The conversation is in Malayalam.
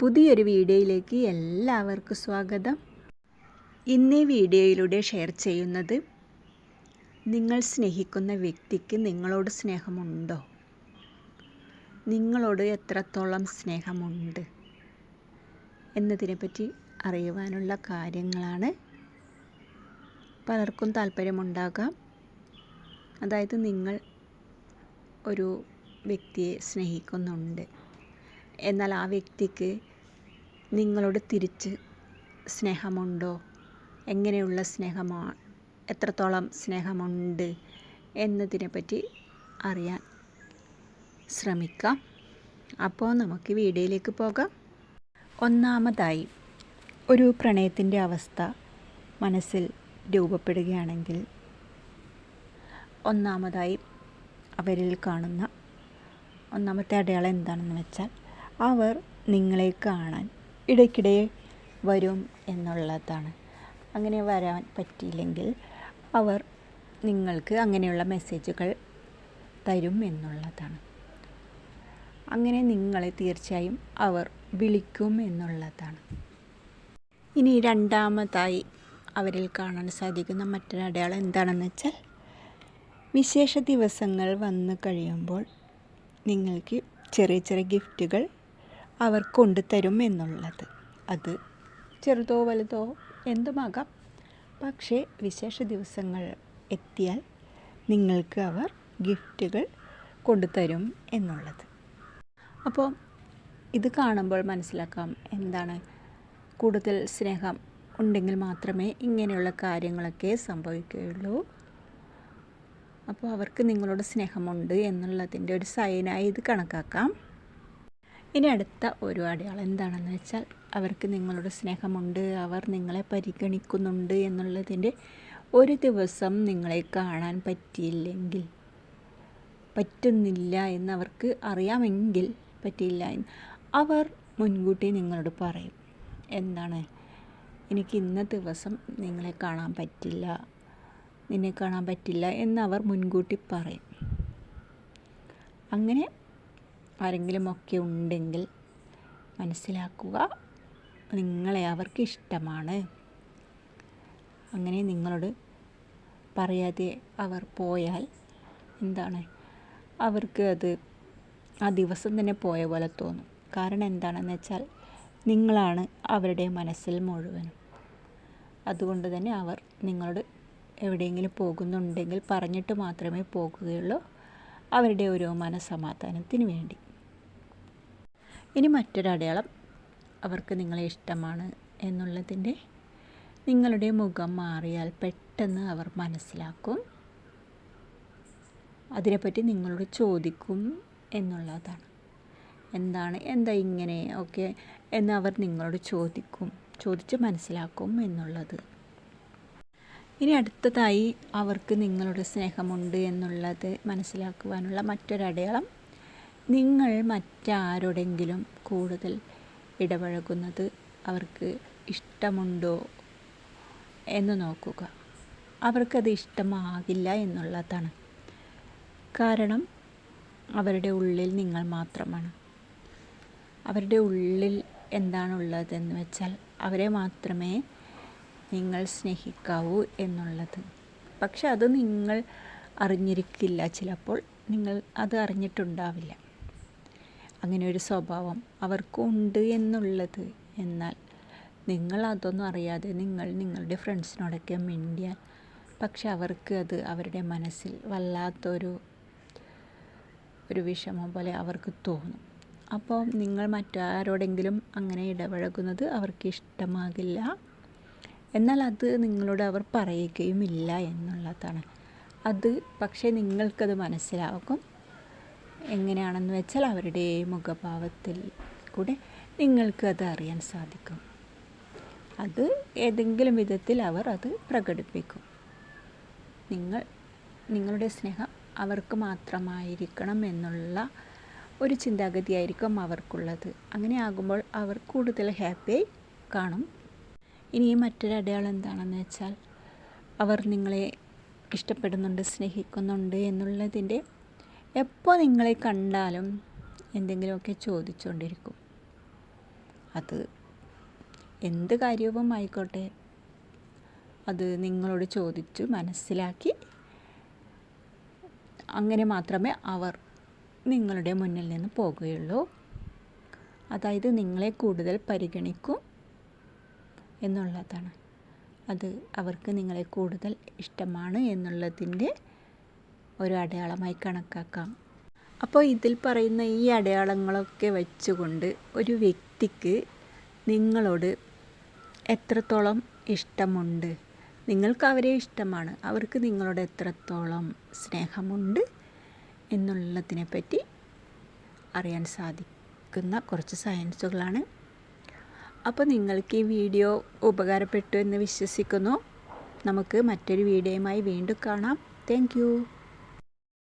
പുതിയൊരു വീഡിയോയിലേക്ക് എല്ലാവർക്കും സ്വാഗതം. ഇന്നീ വീഡിയോയിലൂടെ ഷെയർ ചെയ്യുന്നത് നിങ്ങൾ സ്നേഹിക്കുന്ന വ്യക്തിക്ക് നിങ്ങളോട് സ്നേഹമുണ്ടോ? നിങ്ങളോട് എത്രത്തോളം സ്നേഹമുണ്ട് എന്നതിനെപ്പറ്റി അറിയുവാനുള്ള കാര്യങ്ങളാണ്. പലർക്കും താല്പര്യമുണ്ടാകാം. അതായത് നിങ്ങൾ ഒരു വ്യക്തിയെ സ്നേഹിക്കുന്നുണ്ട്. എന്നാൽ ആ വ്യക്തിക്ക് നിങ്ങളോട് തിരിച്ച് സ്നേഹമുണ്ടോ? എങ്ങനെയുള്ള സ്നേഹമാണ് എത്രത്തോളം സ്നേഹമുണ്ട് എന്നതിനെപ്പറ്റി അറിയാൻ ശ്രമിക്കാം. അപ്പോൾ നമുക്ക് വീഡിയോയിലേക്ക് പോകാം. ഒന്നാമതായി ഒരു പ്രണയത്തിന്റെ അവസ്ഥ മനസ്സിൽ രൂപപ്പെടുകയാണെങ്കിൽ ഒന്നാമതായി അവരിൽ കാണുന്ന ഒന്നാമത്തെ അടയാളം എന്താണെന്ന് വെച്ചാൽ അവർ നിങ്ങളെ കാണാൻ ഇടയ്ക്കിടെ വരും എന്നുള്ളതാണ്. അങ്ങനെ വരാൻ പറ്റിയില്ലെങ്കിൽ അവർ നിങ്ങൾക്ക് അങ്ങനെയുള്ള മെസ്സേജുകൾ തരും എന്നുള്ളതാണ്. അങ്ങനെ നിങ്ങളെ തീർച്ചയായും അവർ വിളിക്കും എന്നുള്ളതാണ്. ഇനി രണ്ടാമതായി അവരിൽ കാണാൻ സാധിക്കുന്ന മറ്റൊരു അടയാളം എന്താണെന്ന് വെച്ചാൽ വിശേഷ ദിവസങ്ങൾ വന്നു കഴിയുമ്പോൾ നിങ്ങൾക്ക് ചെറിയ ചെറിയ ഗിഫ്റ്റുകൾ അവർ കൊണ്ടുതരും എന്നുള്ളത്. അത് ചെറുതോ വലുതോ എന്തുമാകാം. പക്ഷേ വിശേഷ ദിവസങ്ങൾ എത്തിയാൽ നിങ്ങൾക്ക് അവർ ഗിഫ്റ്റുകൾ കൊണ്ടുതരും എന്നുള്ളത്. അപ്പോൾ ഇത് കാണുമ്പോൾ മനസ്സിലാക്കാം എന്താണ്. കൂടുതൽ സ്നേഹം ഉണ്ടെങ്കിൽ മാത്രമേ ഇങ്ങനെയുള്ള കാര്യങ്ങളൊക്കെ സംഭവിക്കുകയുള്ളൂ. അപ്പോൾ അവർക്ക് നിങ്ങളോട് സ്നേഹമുണ്ട് എന്നുള്ളതിന്റെ ഒരു സൈനായി ഇത് കണക്കാക്കാം. ഇനി അടുത്ത ഒരു അടയാളം എന്താണെന്ന് വെച്ചാൽ അവർക്ക് നിങ്ങളുടെ സ്നേഹമുണ്ട് അവർ നിങ്ങളെ പരിഗണിക്കുന്നുണ്ട് എന്നുള്ളതിന്റെ ഒരു ദിവസം നിങ്ങളെ കാണാൻ പറ്റിയില്ലെങ്കിൽ പറ്റുന്നില്ല എന്ന് അവർക്ക് അറിയാമെങ്കിൽ പറ്റിയില്ല എന്ന് അവർ മുൻകൂട്ടി നിങ്ങളോട് പറയും. എന്താണ്? എനിക്ക് ഇന്ന ദിവസം നിങ്ങളെ കാണാൻ പറ്റില്ല നിന്നെ കാണാൻ പറ്റില്ല എന്ന് അവർ മുൻകൂട്ടി പറയും. അങ്ങനെ ആരെങ്കിലുമൊക്കെ ഉണ്ടെങ്കിൽ മനസ്സിലാക്കുക നിങ്ങളെ അവർക്ക് ഇഷ്ടമാണ് അങ്ങനെ നിങ്ങളോട് പറയാതെ അവർ പോയാൽ എന്താണ്? അവർക്ക് അത് ആ ദിവസം തന്നെ പോയ പോലെ തോന്നും. കാരണം എന്താണെന്ന് വെച്ചാൽ നിങ്ങളാണ് അവരുടെ മനസ്സിൽ മുഴുവനും. അതുകൊണ്ട് തന്നെ അവർ നിങ്ങളോട് എവിടെയെങ്കിലും പോകുന്നുണ്ടെങ്കിൽ പറഞ്ഞിട്ട് മാത്രമേ പോകുകയുള്ളൂ. അവരുടെ ഒരു മനസമാധാനത്തിന് വേണ്ടി. ഇനി മറ്റൊരു അടയാളം അവർക്ക് നിങ്ങളെ ഇഷ്ടമാണ് എന്നുള്ളതിന്റെ നിങ്ങളുടെ മുഖം മാറിയാൽ പെട്ടെന്ന് അവർ മനസ്സിലാക്കും. അതിനെപ്പറ്റി നിങ്ങളോട് ചോദിക്കും എന്നുള്ളതാണ്. എന്താണ് എന്താ ഇങ്ങനെ ഓക്കെ അവർ നിങ്ങളോട് ചോദിക്കും ചോദിച്ച് മനസ്സിലാക്കും എന്നുള്ളത്. ഇനി അടുത്തതായി അവർക്ക് നിങ്ങളുടെ സ്നേഹമുണ്ട് എന്നുള്ളത് മനസ്സിലാക്കുവാനുള്ള മറ്റൊരടയാളം നിങ്ങൾ മറ്റാരോടെങ്കിലും കൂടുതൽ ഇടപഴകുന്നത് അവർക്ക് ഇഷ്ടമുണ്ടോ എന്ന് നോക്കുക. അവർക്കത് ഇഷ്ടമാകില്ല എന്നുള്ളതാണ്. കാരണം അവരുടെ ഉള്ളിൽ നിങ്ങൾ മാത്രമാണ്. അവരുടെ ഉള്ളിൽ എന്താണുള്ളതെന്ന് വെച്ചാൽ അവരെ മാത്രമേ നിങ്ങൾ സ്നേഹിക്കാവൂ എന്നുള്ളത്. പക്ഷെ അത് നിങ്ങൾ അറിഞ്ഞിരിക്കില്ല. ചിലപ്പോൾ നിങ്ങൾ അത് അറിഞ്ഞിട്ടുണ്ടാവില്ല. അങ്ങനെ ഒരു സ്വഭാവം അവർക്കുണ്ട് എന്നുള്ളത്. എന്നാൽ നിങ്ങൾ അതൊന്നും അറിയാതെ നിങ്ങൾ നിങ്ങളുടെ ഫ്രണ്ട്സിനോടൊക്കെ മിണ്ടിയാൽ പക്ഷെ അവർക്ക് അത് അവരുടെ മനസ്സിൽ വല്ലാത്തൊരു ഒരു വിഷമം പോലെ അവർക്ക് തോന്നും. അപ്പോൾ നിങ്ങൾ മറ്റാരോടെങ്കിലും അങ്ങനെ ഇടപഴകുന്നത് അവർക്ക് ഇഷ്ടമാകില്ല. എന്നാൽ അത് നിങ്ങളോട് അവർ പറയുകയും ഇല്ല എന്നുള്ളതാണ്. അത് പക്ഷേ നിങ്ങൾക്കത് മനസ്സിലാകും. എങ്ങനെയാണെന്ന് വെച്ചാൽ അവരുടെ മുഖഭാവത്തിൽ കൂടെ നിങ്ങൾക്ക് അത് അറിയാൻ സാധിക്കും. അത് ഏതെങ്കിലും വിധത്തിൽ അവർ അത് പ്രകടിപ്പിക്കും. നിങ്ങൾ നിങ്ങളുടെ സ്നേഹം അവർക്ക് മാത്രമായിരിക്കണം എന്നുള്ള ഒരു ചിന്താഗതിയായിരിക്കും അവർക്കുള്ളത്. അങ്ങനെ ആകുമ്പോൾ അവർ കൂടുതൽ ഹാപ്പിയായി കാണും. ഇനി മറ്റൊരു അടയാളം എന്താണെന്ന് വെച്ചാൽ അവർ നിങ്ങളെ ഇഷ്ടപ്പെടുന്നുണ്ട് സ്നേഹിക്കുന്നുണ്ട് എന്നുള്ളതിന്റെ എപ്പോൾ നിങ്ങളെ കണ്ടാലും എന്തെങ്കിലുമൊക്കെ ചോദിച്ചുകൊണ്ടിരിക്കും. അത് എന്ത് കാര്യവും ആയിക്കോട്ടെ. അത് നിങ്ങളോട് ചോദിച്ചു മനസ്സിലാക്കി അങ്ങനെ മാത്രമേ അവർ നിങ്ങളുടെ മുന്നിൽ നിന്ന് പോകുകയുള്ളൂ. അതായത് നിങ്ങളെ കൂടുതൽ പരിഗണിക്കും. എന്നുള്ളതാണ്. അത് അവർക്ക് നിങ്ങളെ കൂടുതൽ ഇഷ്ടമാണ് എന്നുള്ളതിന്റെ ഒരു അടയാളമായി കണക്കാക്കാം. അപ്പോൾ ഇതിൽ പറയുന്ന ഈ അടയാളങ്ങളൊക്കെ വെച്ചുകൊണ്ട് ഒരു വ്യക്തിക്ക് നിങ്ങളോട് എത്രത്തോളം ഇഷ്ടമുണ്ട്? നിങ്ങൾക്ക് അവരെ ഇഷ്ടമാണ്. അവർക്ക് നിങ്ങളോട് എത്രത്തോളം സ്നേഹമുണ്ട് എന്നുള്ളതിനെപ്പറ്റി അറിയാൻ സാധിക്കുന്ന കുറച്ച് സയൻസുകളാണ് അപ്പോൾ നിങ്ങൾക്ക് ഈ വീഡിയോ ഉപകാരപ്പെട്ടു എന്ന് വിശ്വസിക്കുന്നു. നമുക്ക് മറ്റൊരു വീഡിയോയുമായി വീണ്ടും കാണാം. താങ്ക്